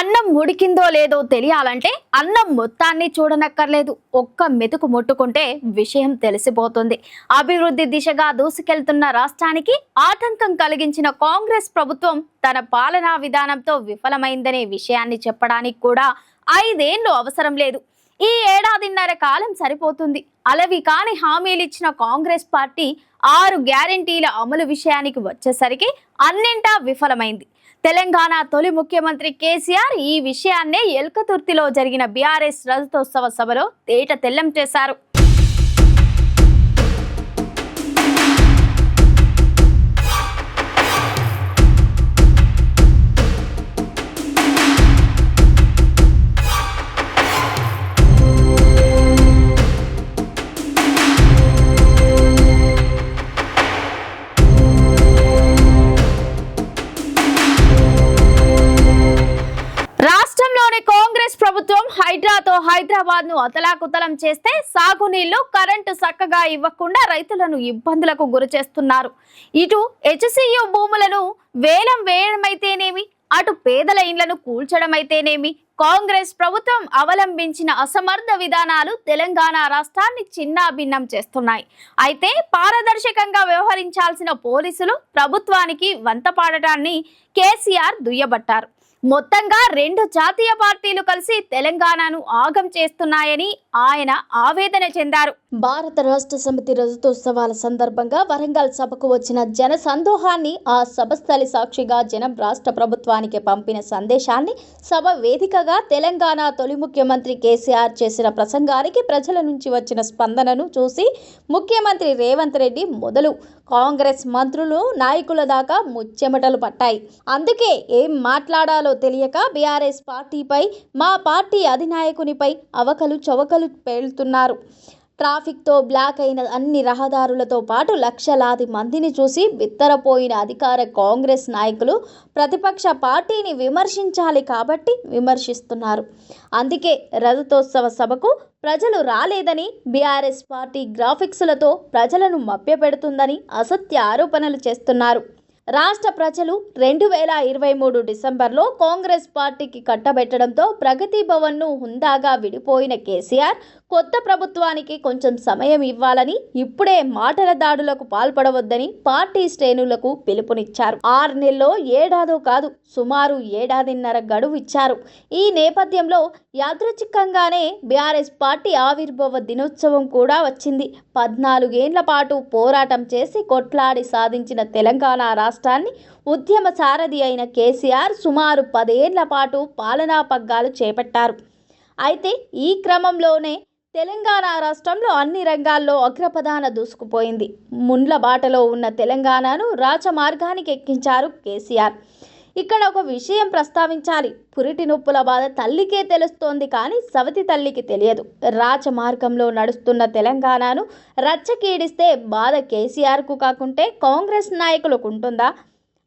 అన్నం ఉడికిందో లేదో తెలియాలంటే అన్నం మొత్తాన్ని చూడనక్కర్లేదు. ఒక్క మెతుకు ముట్టుకుంటే విషయం తెలిసిపోతుంది. అభివృద్ధి దిశగా దూసుకెళ్తున్న రాష్ట్రానికి ఆటంకం కలిగించిన కాంగ్రెస్ ప్రభుత్వం తన పాలనా విధానంతో విఫలమైందనే విషయాన్ని చెప్పడానికి కూడా ఐదేళ్ళు అవసరం లేదు. ఈ ఏడాదిన్నర కాలం సరిపోతుంది. అలవి కాని హామీలు ఇచ్చిన కాంగ్రెస్ పార్టీ ఆరు గ్యారంటీల అమలు విషయానికి వచ్చేసరికి అన్నింటా విఫలమైంది. తెలంగాణ తొలి ముఖ్యమంత్రి కేసీఆర్ ఈ విషయాన్నే ఎల్కతుర్తిలో జరిగిన బీఆర్ఎస్ రజతోత్సవ సభలో తేట తెల్లం చేశారు. ప్రభుత్వం హైడ్రాతో హైదరాబాద్ను అతలాకుతలం చేస్తే సాగునీళ్ళు కరెంటు చక్కగా ఇవ్వకుండా రైతులను ఇబ్బందులకు గురి చేస్తున్నారు. ఇటు హెచ్సియు భూములను వేలం వేయడమైతేనేమి అటు పేదల ఇండ్లను కూల్చడమైతేనేమి కాంగ్రెస్ ప్రభుత్వం అవలంబించిన అసమర్థ విధానాలు తెలంగాణ రాష్ట్రాన్ని చిన్నాభిన్నం చేస్తున్నాయి. అయితే పారదర్శకంగా వ్యవహరించాల్సిన పోలీసులు ప్రభుత్వానికి వంతపాడటాన్ని కేసీఆర్ దుయ్యబట్టారు. మొత్తంగా రెండు జాతీయ పార్టీలు కలిసి తెలంగాణను ఆగం చేస్తున్నాయని ఆయన ఆవేదన చెందారు. భారత రాష్ట్ర సమితి రజతోత్సవాల సందర్భంగా వరంగల్ సభకు వచ్చిన జన సందోహాన్ని ఆ సభస్థలి సాక్షిగా జనం రాష్ట్ర ప్రభుత్వానికి పంపిన సందేశాన్ని సభ వేదికగా తెలంగాణ తొలి ముఖ్యమంత్రి కేసీఆర్ చేసిన ప్రసంగానికి ప్రజల నుంచి వచ్చిన స్పందనను చూసి ముఖ్యమంత్రి రేవంత్ రెడ్డి మొదలు కాంగ్రెస్ మంత్రులు నాయకుల దాకా ముచ్చెమటలు పట్టాయి. అందుకే ఏం మాట్లాడాలో తెలియక బీఆర్ఎస్ పార్టీపై మా పార్టీ అధినాయకునిపై అవకలు చవకలు పేలుతున్నారు ట్రాఫిక్తో బ్లాక్ అయిన అన్ని రహదారులతో పాటు లక్షలాది మందిని చూసి బిత్తరపోయిన అధికార కాంగ్రెస్ నాయకులు ప్రతిపక్ష పార్టీని విమర్శించాలి కాబట్టి విమర్శిస్తున్నారు. అందుకే రజతోత్సవ సభకు ప్రజలు రాలేదని బీఆర్ఎస్ పార్టీ గ్రాఫిక్స్లతో ప్రజలను మభ్యపెడుతుందని అసత్య ఆరోపణలు చేస్తున్నారు. రాష్ట్ర ప్రజలు రెండు వేల ఇరవై మూడు డిసెంబర్లో కాంగ్రెస్ పార్టీకి కట్టబెట్టడంతో ప్రగతి భవన్ను హుందాగా విడిపోయిన కేసీఆర్ కొత్త ప్రభుత్వానికి కొంచెం సమయం ఇవ్వాలని ఇప్పుడే మాటల దాడులకు పాల్పడవద్దని పార్టీ శ్రేణులకు పిలుపునిచ్చారు. ఆరు నెలలో ఏడాదో కాదు సుమారు ఏడాదిన్నర గడువు ఇచ్చారు. ఈ నేపథ్యంలో యాదృచ్ఛికంగానే బీఆర్ఎస్ పార్టీ ఆవిర్భావ దినోత్సవం కూడా వచ్చింది. పద్నాలుగేండ్ల పాటు పోరాటం చేసి కొట్లాడి సాధించిన తెలంగాణ రాష్ట్రాన్ని ఉద్యమ సారథి అయిన కేసీఆర్ సుమారు పదేళ్ళ పాటు పాలనా పగ్గాలు చేపట్టారు. అయితే ఈ క్రమంలోనే తెలంగాణ రాష్ట్రంలో అన్ని రంగాల్లో అగ్రపదాన దూసుకుపోయింది. ముండ్ల బాటలో ఉన్న తెలంగాణను రాచమార్గానికి ఎక్కించారు కేసీఆర్. ఇక్కడ ఒక విషయం ప్రస్తావించాలి. పురిటి నొప్పుల బాధ తల్లికే తెలుస్తోంది కానీ సవతి తల్లికి తెలియదు. రాచమార్గంలో నడుస్తున్న తెలంగాణను రచ్చకీడిస్తే బాధ కేసీఆర్కు కాకుంటే కాంగ్రెస్ నాయకులకు ఉంటుందా?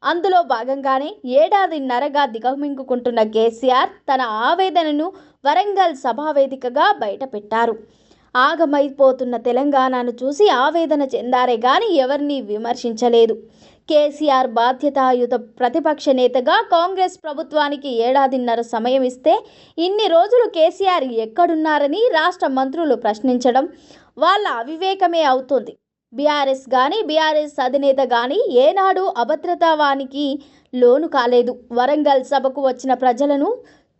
అందులో భాగంగానే ఏడాదిన్నరగా దిగమింగుకుంటున్న కేసీఆర్ తన ఆవేదనను వరంగల్ సభావేదికగా బయటపెట్టారు. ఆగమైపోతున్న తెలంగాణను చూసి ఆవేదన చెందారే గాని ఎవరిని విమర్శించలేదు. కేసీఆర్ బాధ్యతాయుత ప్రతిపక్ష నేతగా కాంగ్రెస్ ప్రభుత్వానికి ఏడాదిన్నర సమయం ఇస్తే ఇన్ని రోజులు కేసీఆర్ ఎక్కడున్నారని రాష్ట్ర మంత్రులు ప్రశ్నించడం వాళ్ళ అవివేకమే అవుతుంది. బీఆర్ఎస్ కానీ బీఆర్ఎస్ అధినేత కానీ ఏనాడు అభద్రతావానికి లోను కాలేదు. వరంగల్ సభకు వచ్చిన ప్రజలను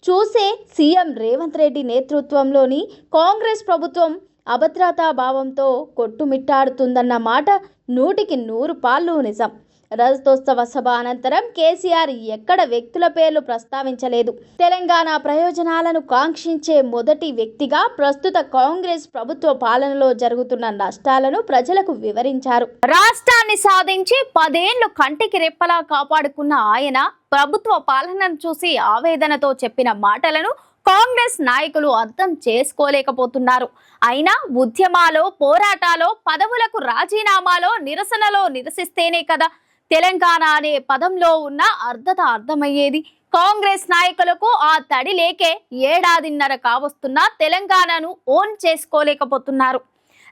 చూసే సీఎం రేవంత్ రెడ్డి నేతృత్వంలోని కాంగ్రెస్ ప్రభుత్వం అభద్రతా భావంతో కొట్టుమిట్టాడుతుందన్న మాట నూటికి నూరు పాళ్ళు నిజం. రజతోత్సవ సభ అనంతరం కేసీఆర్ ఎక్కడ వ్యక్తుల పేర్లు ప్రస్తావించలేదు. తెలంగాణ ప్రయోజనాలను కాంక్షించే మొదటి వ్యక్తిగా ప్రస్తుత కాంగ్రెస్ ప్రభుత్వ పాలనలో జరుగుతున్న నష్టాలను ప్రజలకు వివరించారు. రాష్ట్రాన్ని సాధించి పదేళ్ళు కంటికి రెప్పలా కాపాడుకున్న ఆయన ప్రభుత్వ పాలనను చూసి ఆవేదనతో చెప్పిన మాటలను కాంగ్రెస్ నాయకులు అర్థం చేసుకోలేకపోతున్నారు. అయినా ఉద్యమాలో పోరాటాలో పదవులకు రాజీనామాలో నిరసనలో నిరసిస్తేనే కదా తెలంగాణ అనే పదంలో ఉన్న అర్థత అర్థమయ్యేది. కాంగ్రెస్ నాయకులకు ఆ తడి లేకే ఏడాదిన్నర కావస్తున్నా తెలంగాణను ఓన్ చేసుకోలేకపోతున్నారు.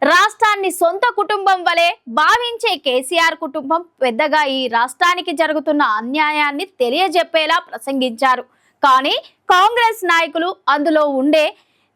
రాష్ట్రాన్ని సొంత కుటుంబం వలె భావించే కేసీఆర్ కుటుంబం పెద్దగా ఈ రాష్ట్రానికి జరుగుతున్న అన్యాయాన్ని తెలియజెప్పేలా ప్రసంగించారు. కానీ కాంగ్రెస్ నాయకులు అందులో ఉండే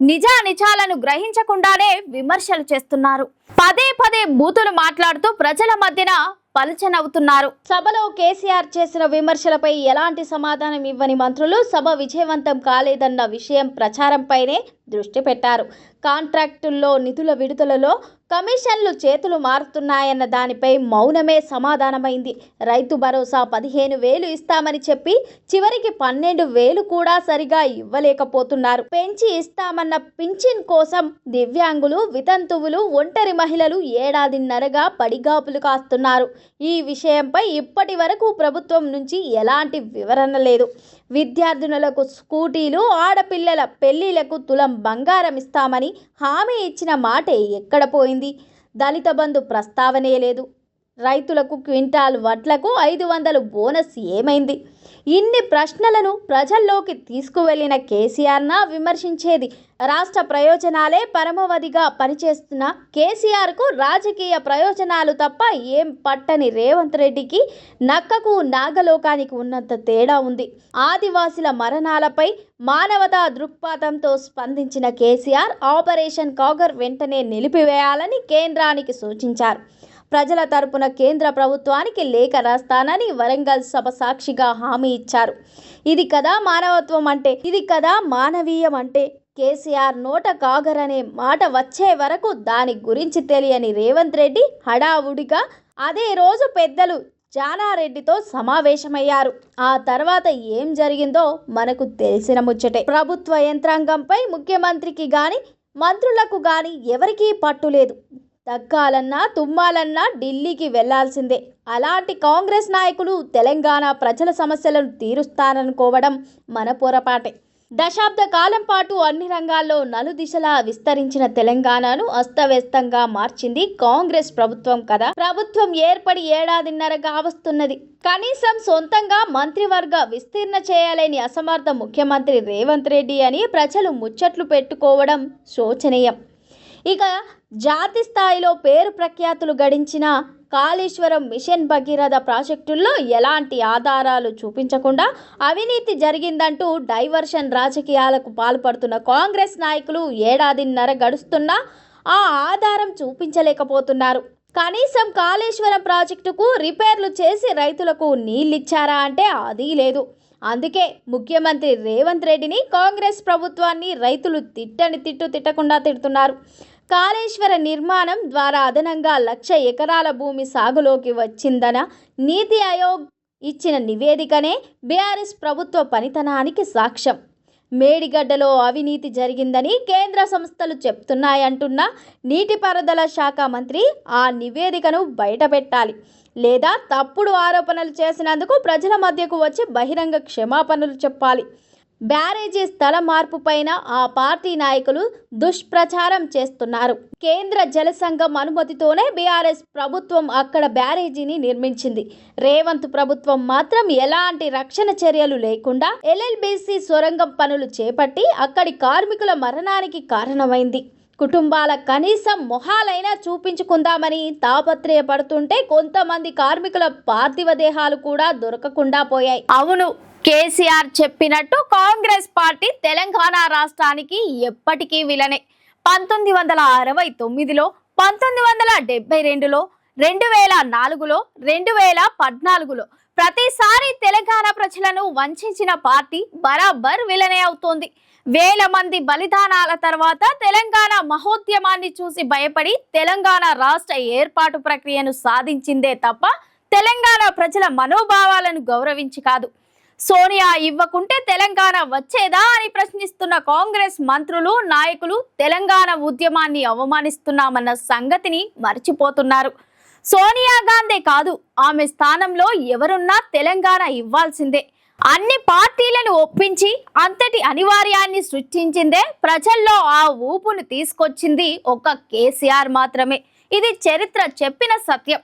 నిజా నిజాలను గ్రహించకుండానే విమర్శలు చేస్తున్నారు. పదే పదే బూతులు మాట్లాడుతూ ప్రజల మధ్యన పలుచనవుతున్నారు. సభలో కేసీఆర్ చేసిన విమర్శలపై ఎలాంటి సమాధానం ఇవ్వని మంత్రులు సభ విజయవంతం కాలేదన్న విషయం ప్రచారంపైనే దృష్టి పెట్టారు. కాంట్రాక్టుల్లో నిధుల విడుదలలో కమిషన్లు చేతులు మారుతున్నాయన్న దానిపై మౌనమే సమాధానమైంది. రైతు భరోసా పదిహేను వేలు ఇస్తామని చెప్పి చివరికి పన్నెండు వేలు కూడా సరిగా ఇవ్వలేకపోతున్నారు. పెంచి ఇస్తామన్న పింఛన్ కోసం దివ్యాంగులు వితంతువులు ఒంటరి మహిళలు ఏడాదిన్నరగా పడిగాపులు కాస్తున్నారు. ఈ విషయంపై ఇప్పటి వరకు ప్రభుత్వం నుంచి ఎలాంటి వివరణ లేదు. విద్యార్థినులకు స్కూటీలు ఆడపిల్లల పెళ్ళిళ్ళకు తులం బంగారం ఇస్తామని హామీ ఇచ్చిన మాటే ఎక్కడ పోయింది? దళిత బంధు ప్రస్తావనే లేదు. రైతులకు క్వింటాల్ వడ్లకు ఐదు వందలు బోనస్ ఏమైంది? ఇన్ని ప్రశ్నలను ప్రజల్లోకి తీసుకువెళ్ళిన కేసీఆర్న విమర్శించేది రాష్ట్ర ప్రయోజనాలే పరమవధిగా పనిచేస్తున్న కేసీఆర్కు రాజకీయ ప్రయోజనాలు తప్ప ఏం పట్టని రేవంత్ రెడ్డికి నక్కకు నాగలోకానికి ఉన్నంత తేడా ఉంది. ఆదివాసుల మరణాలపై మానవతా దృక్పథంతో స్పందించిన కేసీఆర్ ఆపరేషన్ కాగర్ వెంటనే నిలిపివేయాలని కేంద్రానికి సూచించారు. ప్రజల తరపున కేంద్ర ప్రభుత్వానికి లేఖ రాస్తానని వరంగల్ సభ సాక్షిగా హామీ ఇచ్చారు. ఇది కదా మానవత్వం అంటే? ఇది కదా మానవీయం అంటే? కేసీఆర్ నోట కాగర్ అనే మాట వచ్చే వరకు దాని గురించి తెలియని రేవంత్ రెడ్డి హడావుడిగా అదే రోజు పెద్దలు జానారెడ్డితో సమావేశమయ్యారు. ఆ తర్వాత ఏం జరిగిందో మనకు తెలిసిన ముచ్చటే. ప్రభుత్వ యంత్రాంగంపై ముఖ్యమంత్రికి గాని మంత్రులకు గాని ఎవరికీ పట్టు లేదు. దక్కాలన్నా తుమ్మాలన్నా ఢిల్లీకి వెళ్ళాల్సిందే. అలాంటి కాంగ్రెస్ నాయకులు తెలంగాణ ప్రజల సమస్యలను తీరుస్తారనుకోవడం మన పొరపాటే. దశాబ్ద కాలం పాటు అన్ని రంగాల్లో నలుదిశలా విస్తరించిన తెలంగాణను అస్తవ్యస్తంగా మార్చింది కాంగ్రెస్ ప్రభుత్వం కదా. ప్రభుత్వం ఏర్పడి ఏడాదిన్నరగా వస్తున్నది. కనీసం సొంతంగా మంత్రివర్గ విస్తీర్ణ చేయలేని అసమర్థ ముఖ్యమంత్రి రేవంత్ రెడ్డి అని ప్రజలు ముచ్చట్లు పెట్టుకోవడం శోచనీయం. ఇక జాతి స్థాయిలో పేరు ప్రఖ్యాతులు గడించిన కాళేశ్వరం మిషన్ భగీరథ ప్రాజెక్టుల్లో ఎలాంటి ఆధారాలు చూపించకుండా అవినీతి జరిగిందంటూ డైవర్షన్ రాజకీయాలకు పాల్పడుతున్న కాంగ్రెస్ నాయకులు ఏడాదిన్నర గడుస్తున్నా ఆ ఆధారం చూపించలేకపోతున్నారు. కనీసం కాళేశ్వరం ప్రాజెక్టుకు రిపేర్లు చేసి రైతులకు నీళ్ళిచ్చారా అంటే అది లేదు. అందుకే ముఖ్యమంత్రి రేవంత్ రెడ్డిని కాంగ్రెస్ ప్రభుత్వాన్ని రైతులు తిట్టని తిట్టు తిట్టకుండా తిడుతున్నారు. కాళేశ్వర నిర్మాణం ద్వారా అదనంగా లక్ష ఎకరాల భూమి సాగులోకి వచ్చిందన నీతి ఆయోగ్ ఇచ్చిన నివేదికనే బీఆర్ఎస్ ప్రభుత్వ పనితనానికి సాక్ష్యం. మేడిగడ్డలో అవినీతి జరిగిందని కేంద్ర సంస్థలు చెప్తున్నాయంటున్న నీటిపారుదల శాఖ మంత్రి ఆ నివేదికను బయటపెట్టాలి. లేదా తప్పుడు ఆరోపణలు చేసినందుకు ప్రజల మధ్యకు వచ్చి బహిరంగ క్షమాపణలు చెప్పాలి. బ్యారేజీ స్థల మార్పుపైన ఆ పార్టీ నాయకులు దుష్ప్రచారం చేస్తున్నారు. కేంద్ర జల సంఘం అనుమతితోనే బీఆర్ఎస్ ప్రభుత్వం అక్కడ బ్యారేజీని నిర్మించింది. రేవంత్ ప్రభుత్వం మాత్రం ఎలాంటి రక్షణ చర్యలు లేకుండా ఎల్ఎల్బీసీ సొరంగం పనులు చేపట్టి అక్కడి కార్మికుల మరణానికి కారణమైంది. కుటుంబాల కనీసం మొహాలైనా చూపించుకుందామని తాపత్రయపడుతుంటే కొంతమంది కార్మికుల పార్థివ దేహాలు కూడా దొరకకుండా పోయాయి. అవును కేసీఆర్ చెప్పినట్టు కాంగ్రెస్ పార్టీ తెలంగాణ రాష్ట్రానికి ఎప్పటికీ విలనే. పంతొమ్మిది వందల అరవై తొమ్మిదిలో పంతొమ్మిది వందల డెబ్బై రెండులో రెండు వేల నాలుగులో రెండు వేల పద్నాలుగులో ప్రతిసారి తెలంగాణ ప్రజలను వంచిన పార్టీ బరాబర్ విలనే అవుతోంది. వేల మంది బలిదానాల తర్వాత తెలంగాణ మహోద్యమాన్ని చూసి భయపడి తెలంగాణ రాష్ట్ర ఏర్పాటు ప్రక్రియను సాధించిందే తప్ప తెలంగాణ ప్రజల మనోభావాలను గౌరవించి కాదు. సోనియా ఇవ్వకుంటే తెలంగాణ వచ్చేదా అని ప్రశ్నిస్తున్న కాంగ్రెస్ మంత్రులు నాయకులు తెలంగాణ ఉద్యమాన్ని అవమానిస్తున్నామన్న సంగతిని మర్చిపోతున్నారు. సోనియా గాంధీ కాదు ఆమె స్థానంలో ఎవరున్నా తెలంగాణ ఇవ్వాల్సిందే. అన్ని పార్టీలను ఒప్పించి అంతటి అనివార్యాన్ని సృష్టించిందే ప్రజల్లో ఆ ఊపును తీసుకొచ్చింది ఒక కేసీఆర్ మాత్రమే. ఇది చరిత్ర చెప్పిన సత్యం.